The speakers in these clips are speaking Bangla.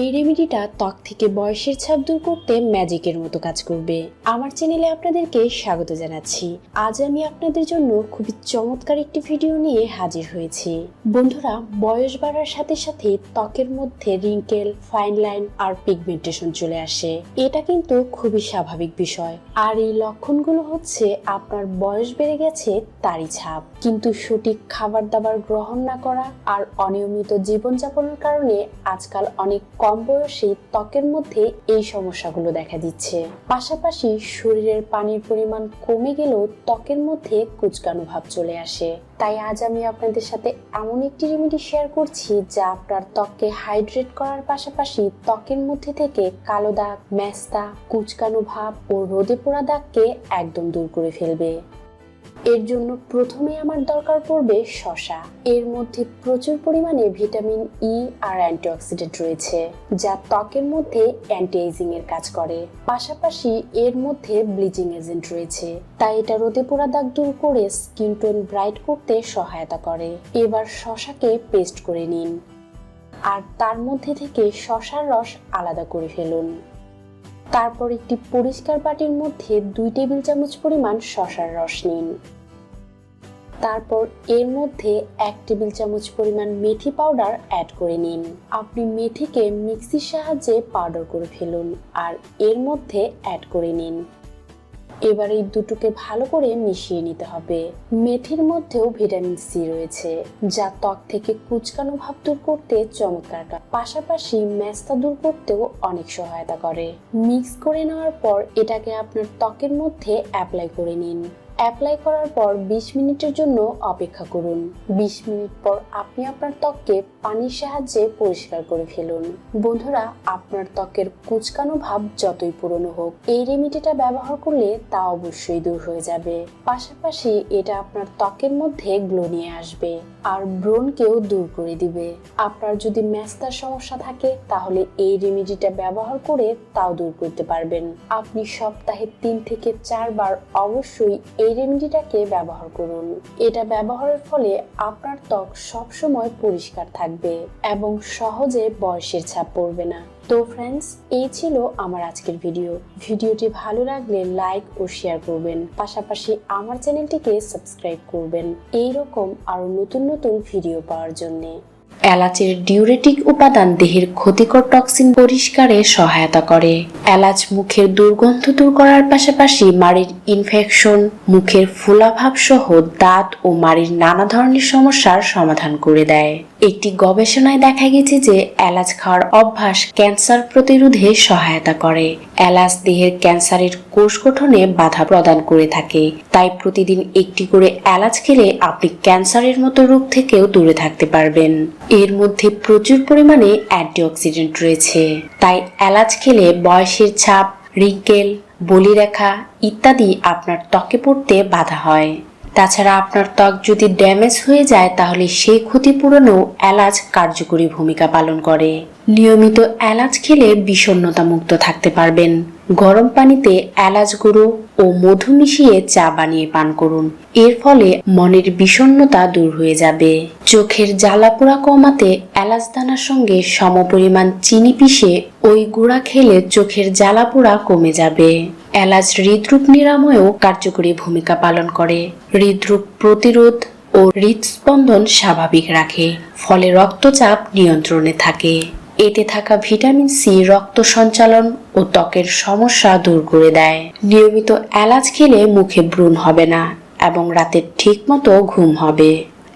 এই রেমেডিটা ত্বক থেকে বয়সের ছাপ দূর করতে ম্যাজিকের মতো কাজ করবে। আমার চ্যানেলে আপনাদেরকে স্বাগত জানাচ্ছি। আজ আমি আপনাদের জন্য খুবই চমৎকার একটি ভিডিও নিয়ে হাজির হয়েছি। বন্ধুরা, বয়স বাড়ার সাথে সাথে ত্বকের মধ্যে রিঙ্কেল ফাইন লাইন আর পিগমেন্টেশন চলে আসে। এটা কিন্তু খুবই স্বাভাবিক বিষয়। আর এই লক্ষণগুলো হচ্ছে আপনার বয়স বেড়ে গেছে, তারই ছাপ। কিন্তু সঠিক খাবার দাবার গ্রহণ না করা আর অনিয়মিত জীবনযাপনের কারণে আজকাল অনেক কম বয়সেই ত্বকের মধ্যে এই সমস্যাগুলো দেখা দিচ্ছে। পাশাপাশি শরীরের পানির পরিমাণ কমে গেলেও ত্বকের মধ্যে কুচকানো ভাব চলে আসে। তাই আজ আমি আপনাদের সাথে এমন একটি রেমেডি শেয়ার করছি যা আপনার ত্বককে হাইড্রেট করার পাশাপাশি ত্বকের মধ্যে থেকে কালো দাগ, ম্যাস্তা, কুচকানো ভাব ও রোদে পোড়া দাগকে একদম দূর করে ফেলবে। এর জন্য প্রথমে আমার দরকার পড়বে শশা এর মধ্যে প্রচুর পরিমাণে ভিটামিন ই আর অ্যান্টিঅক্সিডেন্ট রয়েছে, যা ত্বকের মধ্যে অ্যান্টি এজিং এর কাজ করে। পাশাপাশি এর মধ্যে ব্লিচিং এজেন্ট রয়েছে, তাই এটা রোদে পোড়া দাগ দূর করে স্কিন টোন ব্রাইট করতে সহায়তা করে। এবার শশাকে পেস্ট করে নিন। আর তার মধ্যে থেকে শশার রস আলাদা করে ফেলুন। তারপর একটি পরিষ্কার বাটির মধ্যে দুই টেবিল চামচ পরিমাণ শশার রস নিন। তারপর এর মধ্যে এক টেবিল চামচ পরিমাণ মেথি পাউডার অ্যাড করে নিন। আপনি মেথিকে মিক্সির সাহায্যে পাউডার করে ফেলুন আর এর মধ্যে অ্যাড করে নিন। এবার এই দুটোকে ভালো করে মিশিয়ে নিতে হবে। মেথির মধ্যেও ভিটামিন সি রয়েছে, যা ত্বক থেকে কুচকানো ভাব দূর করতে চমৎকার পাশাপাশি ম্যাস্তা দূর করতেও অনেক সহায়তা করে। মিক্স করে নেওয়ার পর এটাকে আপনার ত্বকের মধ্যে অ্যাপ্লাই করে নিন। অ্যাপ্লাই করার পর ২০ মিনিটের জন্য অপেক্ষা করুন। ২০ মিনিট পর আপনি আপনার ত্বককে পানির সাহায্যে পরিষ্কার করে ফেলুন। বন্ধুরা, আপনার ত্বকের কুচকানো ভাব যতই পুরনো হোক, এই রেমিডিটা ব্যবহার করলে তা অবশ্যই দূর হয়ে যাবে। পাশাপাশি এটা আপনার ত্বকের মধ্যে গ্লো নিয়ে আসবে আর ব্রণকেও দূর করে দিবে। আপনার যদি ম্যাস্তার সমস্যা থাকে, তাহলে এই রেমিডিটা ব্যবহার করে তাও দূর করতে পারবেন। আপনি সপ্তাহে তিন থেকে চারবার অবশ্যই এই রেমেডিটাকে ব্যবহার করুন। এটা ব্যবহারের ফলে আপনার ত্বক সবসময় পরিষ্কার থাকবে এবং সহজে বয়সের ছাপ পড়বে না। তো ফ্রেন্ডস এই ছিল আমার আজকের ভিডিও ভিডিওটি ভালো লাগলে লাইক ও শেয়ার করবেন। পাশাপাশি আমার চ্যানেলটিকে সাবস্ক্রাইব করবেন। এই রকম আরও নতুন নতুন ভিডিও পাওয়ার জন্যে। এলাচের ডিউরেটিক উপাদান দেহের ক্ষতিকর টক্সিন পরিষ্কারে সহায়তা করে। এলাচ মুখের দুর্গন্ধ দূর করার পাশাপাশি মাড়ির ইনফেকশন মুখের ফোলাভাব সহ দাঁত ও মাড়ির নানা ধরনের সমস্যার সমাধান করে দেয়। একটি গবেষণায় দেখা গেছে যে এলাচ খাওয়ার অভ্যাস ক্যান্সার প্রতিরোধে সহায়তা করে। এলাচ দেহের ক্যান্সারের কোষ গঠনে বাধা প্রদান করে থাকে। তাই প্রতিদিন একটি করে এলাচ খেলে আপনি ক্যান্সারের মতো রোগ থেকেও দূরে থাকতে পারবেন। এর মধ্যে প্রচুর পরিমাণে অ্যান্টিঅক্সিডেন্ট রয়েছে। তাই এলাচ খেলে বয়সের ছাপ, রিঙ্কেল, বলিরেখা ইত্যাদি আপনার ত্বকে পড়তে বাধা হয়। তাছাড়া আপনার ত্বক যদি ড্যামেজ হয়ে যায়, তাহলে সেই ক্ষতিপূরণেও এলাচ কার্যকরী ভূমিকা পালন করে। নিয়মিত এলাচ খেলে বিষণ্ণতা মুক্ত থাকতে পারবেন। গরম পানিতে এলাচ গুঁড়ো ও মধু মিশিয়ে চা বানিয়ে পান করুন। এর ফলে মনের বিষণ্ণতা দূর হয়ে যাবে। চোখের জ্বালাপোড়া কমাতে এলাচ দানার সঙ্গে সমপরিমাণ চিনি পিষে ওই গুঁড়া খেলে চোখের জ্বালাপোড়া কমে যাবে। এলাচ হৃদরোগ নিরাময়েও কার্যকরী ভূমিকা পালন করে। হৃদরোগ প্রতিরোধ ও হৃদস্পন্দন স্বাভাবিক রাখে, ফলে রক্তচাপ নিয়ন্ত্রণে থাকে। এতে থাকা ভিটামিন সি, রক্ত সঞ্চালন ও ত্বকের সমস্যা দূর করে দেয়। নিয়মিত এলাচ খেলে মুখে ব্রণ হবে না এবং রাতে ঠিকমতো ঘুম হবে।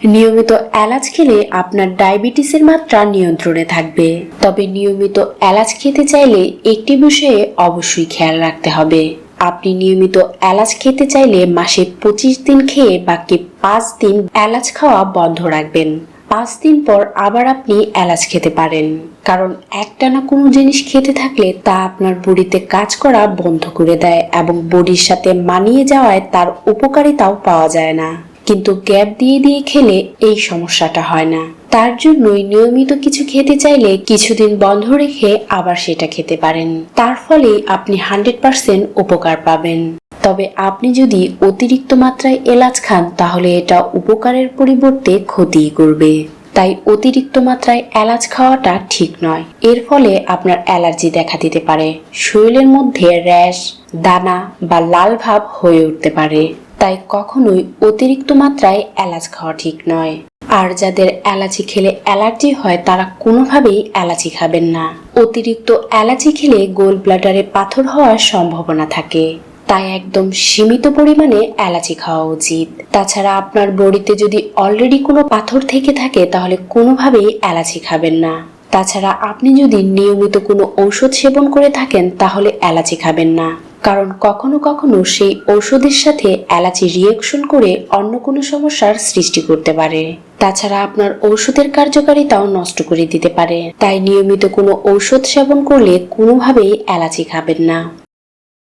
নিয়মিত এলাচ খেলে আপনার ডায়াবেটিসের মাত্রা নিয়ন্ত্রণে থাকবে। তবে নিয়মিত এলাচ খেতে চাইলে একটি বিষয়ে অবশ্যই খেয়াল রাখতে হবে। আপনি নিয়মিত এলাচ খেতে চাইলে মাসে পঁচিশ দিন খেয়ে বাকি পাঁচ দিন এলাচ খাওয়া বন্ধ রাখবেন। পাঁচ দিন পর আবার আপনি এলাচ খেতে পারেন। কারণ একটানা কোনো জিনিস খেতে থাকলে তা আপনার বডিতে কাজ করা বন্ধ করে দেয় এবং বডির সাথে মানিয়ে যাওয়ায় তার উপকারিতাও পাওয়া যায় না। কিন্তু গ্যাপ দিয়ে দিয়ে খেলে এই সমস্যাটা হয় না। তার জন্যই নিয়মিত কিছু খেতে চাইলে কিছুদিন বন্ধ রেখে আবার সেটা খেতে পারেন। তার ফলে আপনি হান্ড্রেড পার্সেন্ট উপকার পাবেন। তবে আপনি যদি অতিরিক্ত মাত্রায় এলাচ খান, তাহলে এটা উপকারের পরিবর্তে ক্ষতিই করবে। তাই অতিরিক্ত মাত্রায় এলাচ খাওয়াটা ঠিক নয়। এর ফলে আপনার অ্যালার্জি দেখা দিতে পারে। শরীরের মধ্যে র্যাশ, দানা বা লাল ভাব হয়ে উঠতে পারে। তাই কখনোই অতিরিক্ত মাত্রায় এলাচ খাওয়া ঠিক নয়। আর যাদের এলাচি খেলে অ্যালার্জি হয়, তারা কোনোভাবেই এলাচি খাবেন না। অতিরিক্ত এলাচি খেলে গোল ব্লাডারে পাথর হওয়ার সম্ভাবনা থাকে। তাই একদম সীমিত পরিমাণে এলাচি খাওয়া উচিত। তাছাড়া আপনার বডিতে যদি অলরেডি কোনো পাথর থেকে থাকে, তাহলে কোনোভাবেই এলাচি খাবেন না। তাছাড়া আপনি যদি নিয়মিত কোনো ঔষধ সেবন করে থাকেন, তাহলে এলাচি খাবেন না। কারণ কখনো কখনো সেই ঔষধের সাথে এলাচি রিয়েকশন করে অন্য কোনো সমস্যার সৃষ্টি করতে পারে। তাছাড়া আপনার ঔষধের কার্যকারিতাও নষ্ট করে দিতে পারে। তাই নিয়মিত কোনো ঔষধ সেবন করলে কোনোভাবেই এলাচি খাবেন না।